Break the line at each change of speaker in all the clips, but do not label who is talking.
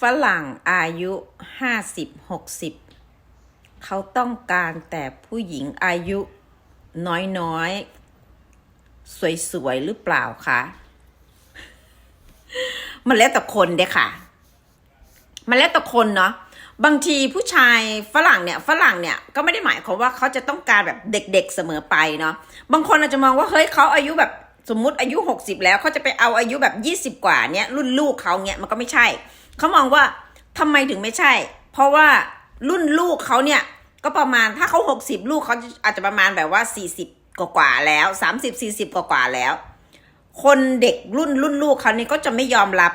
ฝรั่งอายุห้าสิบหกสิบเขาต้องการแต่ผู้หญิงอายุน้อยๆ สวยๆ หรือเปล่าคะมันแล้วแต่คนเด้ค่ะ มันแล้วแต่คนเนาะบางทีผู้ชายฝรั่งเนี่ยฝรั่งเนี่ยก็ไม่ได้หมายความว่าเขาจะต้องการแบบเด็กๆเสมอไปเนาะบางคนอาจจะมองว่าเฮ้ยเขาอายุแบบสมมุติอายุ 60 แล้วเขาจะไปเอาอายุแบบ 20 กว่าเนี่ยรุ่นลูกเขาเนี่ยมันก็ไม่ใช่ เขามองว่าทำไมถึงไม่ใช่ เพราะว่ารุ่นลูกเขาเนี่ยก็ประมาณถ้าเขา60ลูกเขาอาจจะประมาณแบบว่า40กว่าแล้ว30 40กว่าแล้ว คนเด็กรุ่นรุ่นลูกเขานี่ก็จะไม่ยอมรับ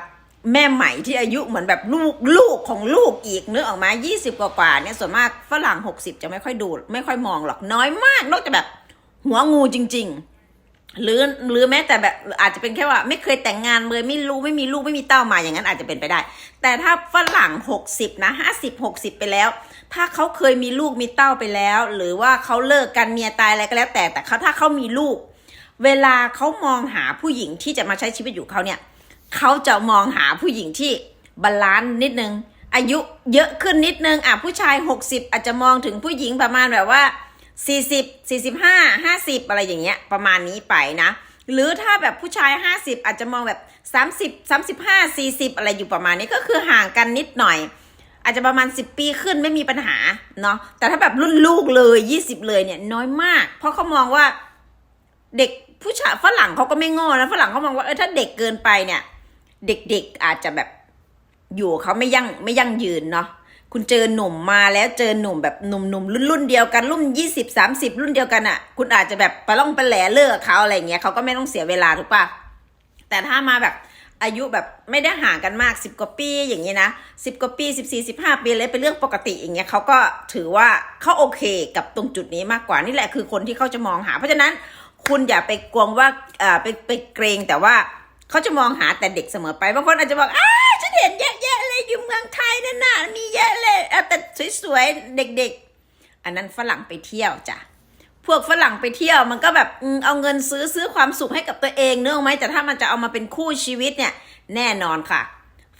แม่ใหม่ที่อายุเหมือนแบบลูกลูกของลูกอีกเนึกอออกมา 20 กว่ากว่าเนี่ยส่วนมากฝรั่ง 60 จะไม่ค่อยดู ไม่ค่อยมองหรอกน้อยมาก นอกจากแบบหัวงูจริง ๆ หรือหรือแม้แต่แบบอาจจะเป็นแค่ว่า ไม่เคยแต่งงานเลยไม่รู้ไม่มีลูกไม่มีเต้ามาอย่างนั้นอาจจะเป็นไปได้ แต่ถ้าฝรั่ง60นะ50 60ไปแล้ว ถ้าเขาเคยมีลูกมีเต้าไปแล้ว หรือว่าเขาเลิกกันเมียตายอะไรก็แล้วแต่แต่เขาถ้าเขามีลูก เวลาเขามองหาผู้หญิงที่จะมาใช้ชีวิตอยู่เขาเนี่ยเขาจะมองหาผู้หญิงที่บาลานซ์นิดนึงอายุเยอะขึ้นนิดนึงอะผู้ชาย 60 อาจจะมองถึงผู้หญิงประมาณแบบว่า 40 45 50 อะไรอย่างเงี้ยประมาณนี้ไปนะ หรือถ้าแบบผู้ชาย 50 อาจจะมองแบบ 30 35 40 อะไรอยู่ประมาณนี้ก็คือห่างกันนิดหน่อย อาจจะประมาณ 10 ปีขึ้นไม่มีปัญหาเนาะแต่ถ้าแบบรุ่นลูกเลย 20 เลยเนี่ยน้อยมาก เพราะเขามองว่าเด็กผู้ชายฝรั่งเขาก็ไม่โง่นะฝรั่งเขามองว่าเออถ้าเด็กเกินไปเนี่ย เด็กๆอาจจะแบบอยู่เขาไม่ยั่งไม่ยั่งยืนเนาะ คุณเจอหนุ่มมาแล้วเจอหนุ่มแบบหนุ่มๆรุ่นรุ่นเดียวกันรุ่นยี่สิบสามสิบรุ่นเดียวกันอะ่ะ คุณอาจจะแบบไปล่องไปแหล่เลิกเขาอะไรเงี้ยเขาก็ไม่ต้องเสียเวลาถูกปะแต่ถ้ามาแบบอายุแบบไม่ได้ห่างกันมากสิบกว่าปีอย่างเงี้ยนะสิบกว่าปีสิบสี่สิบห้าปีเลยเป็นเรื่องปกติอย่างเงี้ยเขาก็ถือว่าเขาโอเคกับตรงจุดนี้มากกว่านี่แหละคือคนที่เขาจะมองหา เพราะฉะนั้นคุณอย่าไปกลัวว่าอ่าไปไปเกรงแต่ว่าเขาจะมองหาแต่เด็กเสมอไปบางคนอาจจะบอกอ้า อยู่เมืองไทยนั่นน่ะมีเยอะเลยแต่สวยๆเด็ก ๆ อันนั้นฝรั่งไปเที่ยวจ้ะพวกฝรั่งไปเที่ยวมันก็แบบเอาเงินซื้อซื้อความสุขให้กับตัวเองเนื้ออกไหมแต่ถ้ามันจะเอามาเป็นคู่ชีวิตเนี่ย แน่นอนค่ะ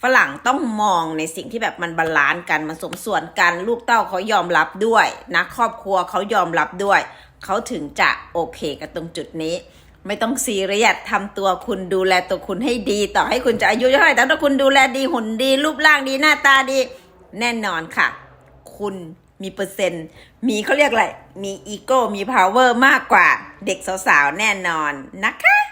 ฝรั่งต้องมองในสิ่งที่แบบมันบาลานซ์กันมันสมส่วนกัน ลูกเต้าเขายอมรับด้วยนะครอบครัวเขายอมรับด้วย เขาถึงจะโอเคกับตรงจุดนี้ ไม่ต้องซีเรียสทำตัวคุณดูแลตัวคุณให้ดี ต่อให้คุณจะอายุเท่าไหร่แต่ถ้าคุณดูแลดีหุ่นดี รูปร่างดีหน้าตาดี แน่นอนค่ะ คุณมีเปอร์เซ็นต์ มีเขาเรียกอะไร มีอีโก้ มีพาวเวอร์มากกว่าเด็กสาวๆ แน่นอนนะคะ